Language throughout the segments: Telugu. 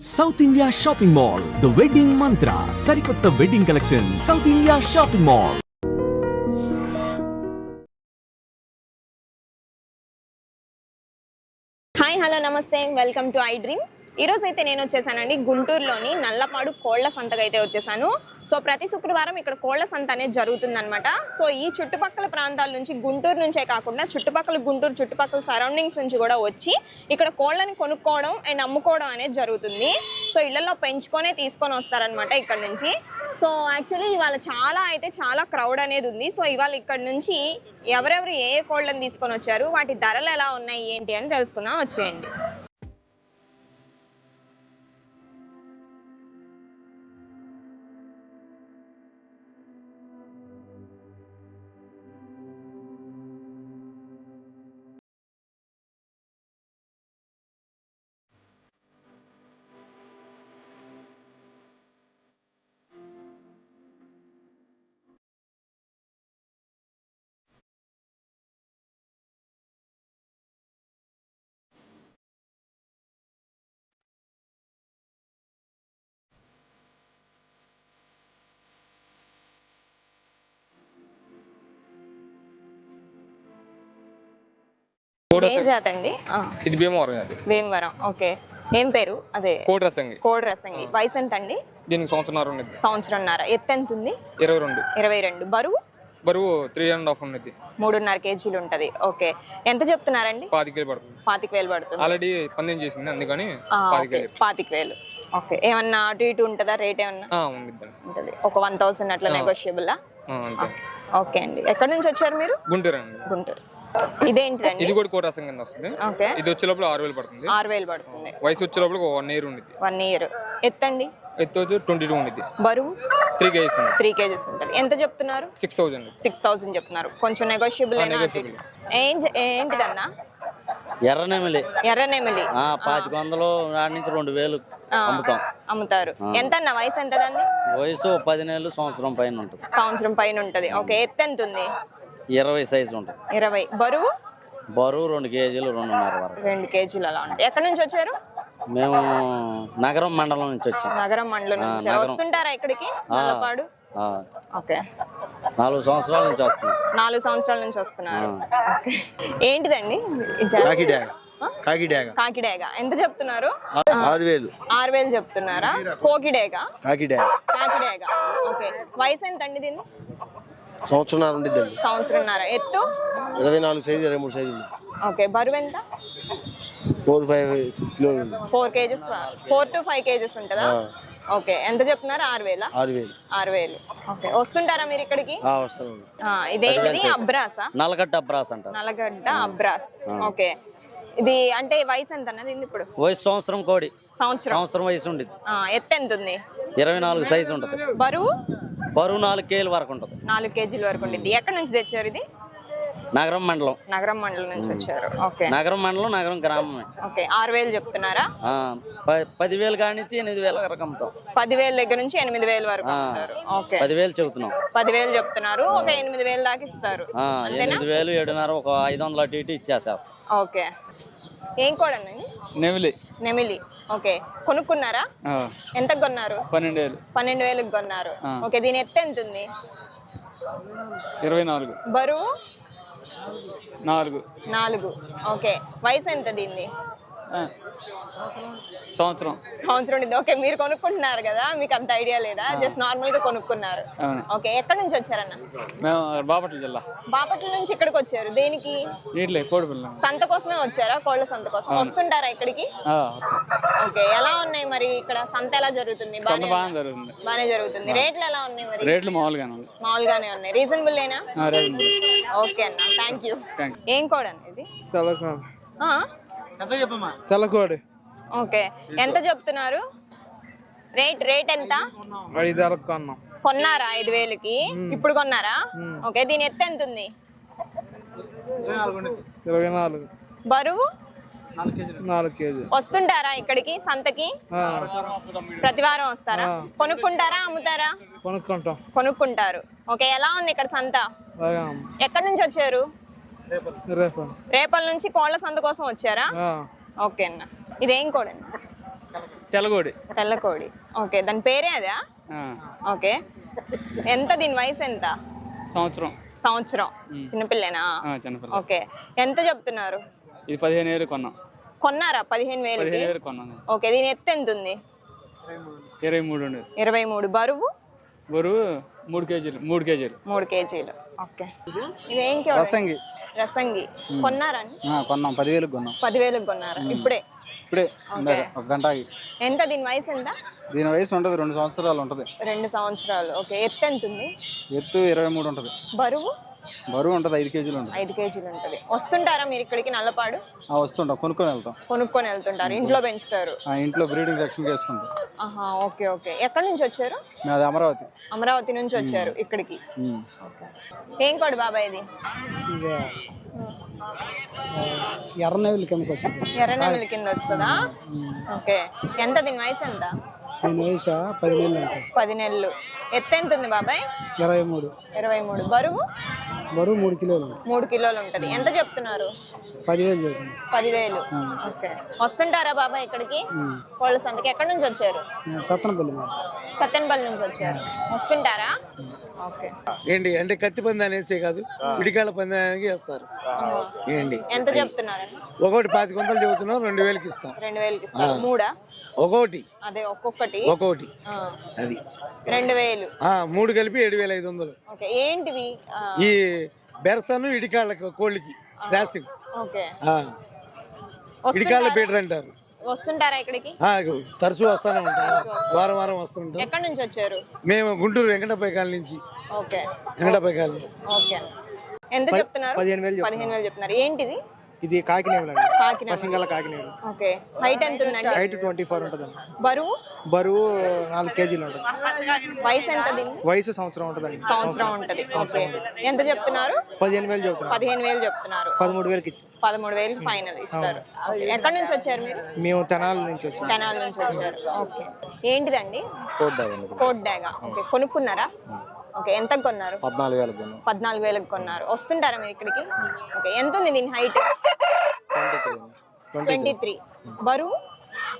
South India shopping mall the wedding Mantra సరికొత్త wedding collection South India shopping mall hi hello నమస్తే వెల్కమ్ టు ఐ డ్రీమ్ ఈరోజు అయితే నేను వచ్చేసానండి గుంటూరులోని నల్లపాడు కోళ్ళ సంతకు అయితే వచ్చేసాను. సో ప్రతి శుక్రవారం ఇక్కడ కోళ్ళ సంత అనేది జరుగుతుందనమాట సో ఈ చుట్టుపక్కల ప్రాంతాల నుంచి గుంటూరు నుంచే కాకుండా చుట్టుపక్కల గుంటూరు చుట్టుపక్కల సరౌండింగ్స్ నుంచి కూడా వచ్చి ఇక్కడ కోళ్ళని కొనుక్కోవడం అండ్ అమ్ముకోవడం అనేది జరుగుతుంది. సో ఇళ్ళలో పెంచుకొనే తీసుకొని వస్తారనమాట ఇక్కడ నుంచి. సో యాక్చువల్లీ ఇవాళ చాలా అయితే చాలా క్రౌడ్ అనేది ఉంది. సో ఇవాళ ఇక్కడ నుంచి ఎవరెవరు ఏ ఏ కోళ్ళని తీసుకొని వచ్చారు? వాటి ధరలు ఎలా ఉన్నాయి? ఏంటి అని తెలుసుకుందాం. వచ్చేయండి. జాత అండి? ఆ, ఇది భీమవరం అది భీమవరం ఓకే. ఏం పేరు? అదే. వయసు ఎంత అండి. దీనికి సంవత్సరం ఉన్నది. సంవత్సరంన్నర. ఎత్తు ఎంత ఉంది ఇరవై రెండు. ఇరవై రెండు. బరువు? బరువు త్రీ అండ్ హాఫ్ ఉన్నది. మూడున్నర కేజీలు ఉంటది. ఓకే. ఎంత చెప్తున్నారండి? పాతిక వేలు పడుతుంది. పాతిక వేలు పడుతుంది. ఆల్రెడీ పందెం చేసింది అందుకని ఆ, పాతిక వేలు. ఓకే. ఏమన్నా అటు ఇటు ఉంటుందా? రేట్ ఏమన్నా? ఉంటది. ఒక వన్ థౌసండ్ అట్లా నెగోషియబుల్ ఓకే. అండి. ఎక్కడి నుంచి వచ్చారు మీరు? గుంటూరు అండి గుంటూరు. ఇదేంటిదండి? ఇది కూడా కోడి రసం కింద వస్తుంది. ఓకే. ఇది వచ్చే లోపల ఆరు వేలు పడుతుంది. ఆరు వేలు పడుతుంది. వయసు వచ్చే లోపల వన్ ఇయర్ ఉండిద్ది. One year. ఎత్తండి? ఎత్తు వచ్చి ట్వంటీ టూ ఉండిద్ది. బరువు? త్రీ కేజీస్ ఉంది త్రీ కేజెస్ ఉంటుంది. ఎంత చెప్తున్నారు? Six thousand. సిక్స్ థౌసండ్ చెప్తున్నారు. కొంచెం నెగోషియబుల్. ఏం ఏంటిదన్నా? ఎర్రనెమిలి ఎర్రనెమిలి ఆ పాతిక వందలు నాటి నుంచి రెండు వేలు అమ్ముతాం. అమ్ముతారు. ఎంత అన్న వయసు ఎంత దాన్ని వయసు పది నెలలు సంవత్సరం పైన ఉంటుంది. సంవత్సరం పైన ఉంటది. ఓకే ఎత్తు ఎంత ఉంది ఇరవై సైజు ఉంటుంది. ఇరవై. బరువు? బరువు రెండు కేజీలు రెండున్నర వరకు. రెండు కేజీలు అలా ఉంటాయి. ఎక్కడి నుంచి వచ్చారు? మేము నగరం మండలం నుంచి వచ్చాం. నగరం మండలం నుంచి. వస్తుంటారా ఇక్కడికి? నల్లపాడు? ఆ, ఓకే. నాలుగు సంవత్సరాల నుంచి వస్తున్నాం. నాలుగు సంవత్సరాల నుంచి వస్తున్నారు. ఓకే. ఏంటిదండి? కాకిడాగ. కాకిడేగ. ఎంత చెప్తున్నారు? ఆరు వేలు. ఆరు వేలు చెప్తున్నారా? కోకిడేగ? కాకిడాగ. కాకిడేగ. ఓకే. వయసు ఎంత అండి దీన్ని? సంవత్సరం ఉండిద్దండి. సంవత్సరంన్నర. ఎత్తు? ఇరవై నాలుగు సైజు ఇరవై మూడు సైజు ఓకే బరువు ఎంత? ఫోర్ ఫైవ్ కిలోలు four kgs four to five kgs ఉంటుందా? ఓకే ఎంత చెప్తున్నారు? ఆరు వేల? ఆరు వేలు. ఆరు వేలు. ఓకే వస్తుంటారా మీరు ఇక్కడికి? ఆ, వస్తాను ఆ, ఇదేంటిది? అబ్రాసా? నల్లగడ్డ అబ్రాస్ అంటారు. నల్లగడ్డ అబ్రాస్. ఓకే. ఇది అంటే వయసు ఎంత అన్నది ఇప్పుడు? వయసు సంవత్సరం కోడి. సంవత్సరం. సంవత్సరం వయసు ఉండిద్ది. ఆ, ఎత్తు ఎంత ఉంది ఇరవై నాలుగు సైజు ఉంటుంది. బరువు? బరువు నాలుగు కేజీల వరకు ఉంటుంది. నాలుగు కేజీల వరకు ఉండిద్ది ఎక్కడి నుంచి తెచ్చారు ఇది? నగరం మండలం. నగరం మండలం నుంచి వచ్చారు. ఓకే. నగరం మండలం నగరం గ్రామమే. ఓకే. ఆరు వేలు చెప్తున్నారా? ఆ, ప- పదివేలు కాడి నుంచి ఎనిమిది వేల వరకు అమ్ముతాం. పదివేల దగ్గర నుంచి ఎనిమిది వేల వరకు ఆ, అమ్ముతారు. ఓకే. పదివేలు చెబుతున్నాం. పదివేలు చెప్తున్నారు. ఒక ఎనిమిది వేలు దాకా ఇస్తారు. ఆ, ఎనిమిది వేలు ఏడున్నర ఒక ఐదు వందలు అటు ఇటు ఇచ్చేసేస్తాం. ఓకే. ఏం కోడండి నెమిలి. నెమిలి. ఓకే. కొనుక్కున్నారా? ఎంత కొన్నారు? పన్నెండు వేలు పన్నెండు వేలకు కొన్నారు ఓకే దీని ఎత్తు ఎంత ఉంది ఇరవై నాలుగు బరువు? నాలుగు. నాలుగు. ఓకే. వయసు ఎంత దీన్ని? సంవత్సరం. సంవత్సరం ఉంది ఓకే మీరు కొనుక్కుంటున్నారు కదా మీకు అంత ఐడియా లేదా? జస్ట్ నార్మల్గా కొనుక్కున్నారు. ఓకే ఎక్కడి నుంచి వచ్చారన్న? మేము బాపట్ల జిల్లా. బాపట్ల నుంచి ఇక్కడికి వచ్చారు. దేనికి? సంత కోసమే వచ్చారా? కోళ్ళ సంత కోసం. వస్తుంటారా ఇక్కడికి? ఓకే ఎలా ఉన్నాయి మరి ఇక్కడ? సంత ఎలా జరుగుతుంది? బానే బాగా జరుగుతుంది. బానే జరుగుతుంది. రేట్లు ఎలా ఉన్నాయి మరి? రేట్లు మామూలుగానే ఉంది మామూలుగానే ఉన్నాయి. రీజనబుల్ రేట్లు ఓకే అన్న. థ్యాంక్ యూ ఏం కోడ్ అన్న ఇది తెల్లకోడి ఓకే. ఎంత చెప్తున్నారు? రేట్ రేట్ ఎంత? ఐదు కొన్నాం. కొన్నారా ఐదు వేలకి ఇప్పుడు కొన్నారా? ఓకే దీని ఎత్తు ఎంత ఉంది ఇరవై నాలుగు. బరువు? నాలుగు కేజీ వస్తుంటారా ఇక్కడికి సంతకి? ప్రతి వారం వస్తారా? కొనుక్కుంటారా అమ్ముతారా? కొనుక్కుంటాం. కొనుక్కుంటారు. ఓకే ఎలా ఉంది ఇక్కడ సంత? బాగా ఎక్కడి నుంచి వచ్చారు? రేపు రేపటి నుంచి కోళ్ళ సంత కోసం వచ్చారా? ఆ, ఓకే అన్న. ఇదేం కోడండి తెల్లగోడి తెల్లకోడి. ఓకే దాని పేరే అదా? ఆ, ఓకే. ఎంత దీని వయసు ఎంత? సంవత్సరం. సంవత్సరం. చిన్నపిల్లేనా ఆ, చిన్నపిల్ల ఓకే. ఎంత చెప్తున్నారు? ఇది పదిహేను వేలు కొన్నాం. కొన్నారా? పదిహేను వేలు కొన్నాను ఓకే దీని ఎత్తు ఎంత ఉంది ఇరవై మూడు ఇరవై మూడు. బరువు? బరువు మూడు కేజీలు మూడు కేజీలు. మూడు కేజీలు. ఓకే. ఇదేం కోడి? రసంగి. రసంగి. కొన్నారా ఆ, కొన్నాం. పదివేలకు కొన్నాం. పదివేలకు కొన్నారా? ఇప్పుడే? ఇప్పుడే ఒక గంట ఎంత? దీని వయసు ఎంత? దీని వయసు ఉంటుంది. రెండు సంవత్సరాలు ఉంటుంది. రెండు సంవత్సరాలు. ఓకే. ఎత్తు ఎంత ఉంది ఎత్తు ఇరవై మూడు ఉంటుంది. బరువు? బరువు ఉంటుంది ఐదు కేజీలు ఉంటుంది. ఐదు కేజీలు ఉంటుంది. వస్తుంటారా మీరు ఇక్కడికి నల్లపాడు? ఆ, వస్తుంటాం కొనుక్కొని వెళ్తాం. కొనుక్కొని వెళ్తుంటారు ఇంట్లో పెంచుతారు. ఆ ఇంట్లో బ్రీడింగ్ సెక్షన్కి వేసుకుంటాం. ఆహా ఓకే ఓకే. ఎక్కడి నుంచి వచ్చారు? మేము అది అమరావతి. అమరావతి నుంచి వచ్చారు ఇక్కడికి. ఉమ్. ఏం కోడి బాబాయ్ ఇది? ఇదే ఎర్రనెల్లి కిందకి వచ్చింది. ఎర్రనెమ్మల కింద వస్తుందా? ఓకే. ఎంత దీని వయసు ఎంత? దీని వయసు పది నెలలు ఉంటాయి. పది నెలలు. ఎత్తు ఎంత ఉంది బాబాయ్? ఇరవై మూడు. ఇరవై మూడు. బరువు? బరువు మూడు కిలోలు మూడు కిలోలు ఉంటది. ఎంత చెప్తున్నారు? పదివేలు చదువుతుంది పదివేలు. ఓకే. వస్తుంటారా బాబాయ్ ఇక్కడికి? కోళ్ళ సంతకి ఎక్కడి నుంచి వచ్చారు? సత్తనపల్లి మీద. సత్యనపల్లి నుంచి వచ్చారు. వస్తుంటారా? ఓకే. ఏంటి అంటే కత్తి పందాన్ని వేస్తే కాదు విడికాళ్ళ పందానికి వేస్తారు. ఏంటి? ఎంత చెప్తున్నారండి ఒకటి పాతిక వందలు చెబుతున్నాం రెండు వేలకి ఇస్తాం. రెండు వేలకి ఇస్తారు. మూడా? ఒక్కొక్కటి అదే ఒక్కొక్కటి. ఒక్కొక్కటి. ఆ, అది. రెండు వేలు. ఆ మూడు కలిపి ఏడు వేల ఐదు వందలు. ఓకే ఏంటివి ఈ బెరసాను ఇడికాళ్ళకి కోళ్ళకి క్రాసింగ్ ఓకే. ఆ, ఇడికాళ్ళ? పీటర్ అంటారు. వస్తుంటారా ఇక్కడికి? ఆ, తరచూ వస్తానే ఉంటాం వారం వారం వస్తుంటాం ఎక్కడి నుంచి వచ్చారు? మేము గుంటూరు వెంకటపై కాలనీ నుంచి. ఓకే. వెంకటపై కాలనీ. ఓకే. ఎంత చెప్తున్నారు? పదిహేను వేలు పదిహేను వేలు చెప్తున్నారు. ఏంటిది? ఇది కాకినేవులు అండి. కాకినాడ పసింగల కాకినేవులు ఓకే. హైట్ ఎంత ఉందండి హైట్ ట్వంటీ ఫోర్ ఉంటుందండి. బరువు? బరువు నాలుగు కేజీలు ఉంటుంది. వయసు ఎంత దీన్ని వయసు సంవత్సరం ఉంటుందండి. సంవత్సరం ఉంటది. ఓకే. ఎంత చెప్తున్నారు? పదిహేను వేలు చెబుతున్నాం పదిహేను వేలు చెప్తున్నారు. పదమూడు వేలకి ఇచ్చాం. పదమూడు వేలు ఫైనల్ ఇస్తారు. ఎక్కడి నుంచి వచ్చారు మీరు? మేము తెనాలి నుంచి వచ్చాం. తెనాల నుంచి వచ్చారు. ఓకే. ఏంటిదండి? కోట్ డాగా ఓకే. కొనుక్కున్నారా? ఓకే ఎంత కొన్నారు? పద్నాలుగు వేలకు కొన్నాం. పద్నాలుగు వేలకు కొన్నారు. వస్తుంటారా మీరు ఇక్కడికి? ఓకే ఎంత ఉంది దీని హైట్ ట్వంటీ త్రీ బరువు?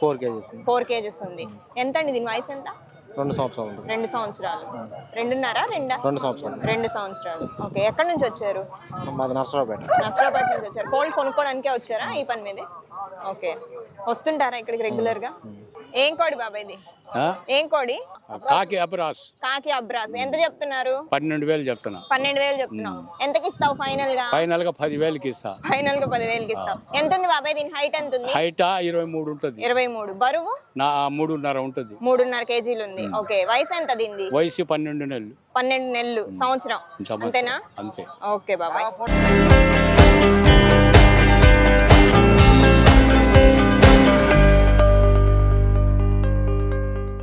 ఫోర్ కేజీస్ ఫోర్ కేజెస్ ఉంది. ఎంత అండి దీని వయసు ఎంత? రెండు సంవత్సరాలు రెండు సంవత్సరాలు. రెండున్నారా రెండా? రెండు సంవత్సరాలు రెండు సంవత్సరాలు. ఓకే ఎక్కడి నుంచి వచ్చారు? మాది నర్సరావుపేట. నర్సరాబాద్ నుంచి వచ్చారు. కోల్డ్ కొనుక్కోవడానికే వచ్చారా ఈ పని మీదే? ఓకే వస్తుంటారా ఇక్కడికి రెగ్యులర్గా? ఏం కోడి బాబాయ్ ఇది? ఏం కోడి? కాకి అబ్రాస్. కాకి అబ్రాస్. ఎంత చెప్తున్నారు? పన్నెండు వేలు చెప్తున్నా. పన్నెండు వేలు చెప్తున్నావు. ఎంతకి ఇస్తావు ఫైనల్గా ఫైనల్గా పది వేలకి ఇస్తా. ఫైనల్గా పదివేలకి ఇస్తావు ఎంత ఉంది బాబాయ్ దీని హైట్ ఎంత ఉంది హైట్? ఇరవై మూడు ఉంటుంది. ఇరవై మూడు. బరువు? నా మూడున్నర ఉంటుంది. మూడున్నర కేజీలు ఉంది. ఓకే. వయసు ఎంత దీనిది వయసు పన్నెండు నెలలు. పన్నెండు నెలలు. సంవత్సరం. అంతేనా? అంతే. ఓకే బాబాయ్.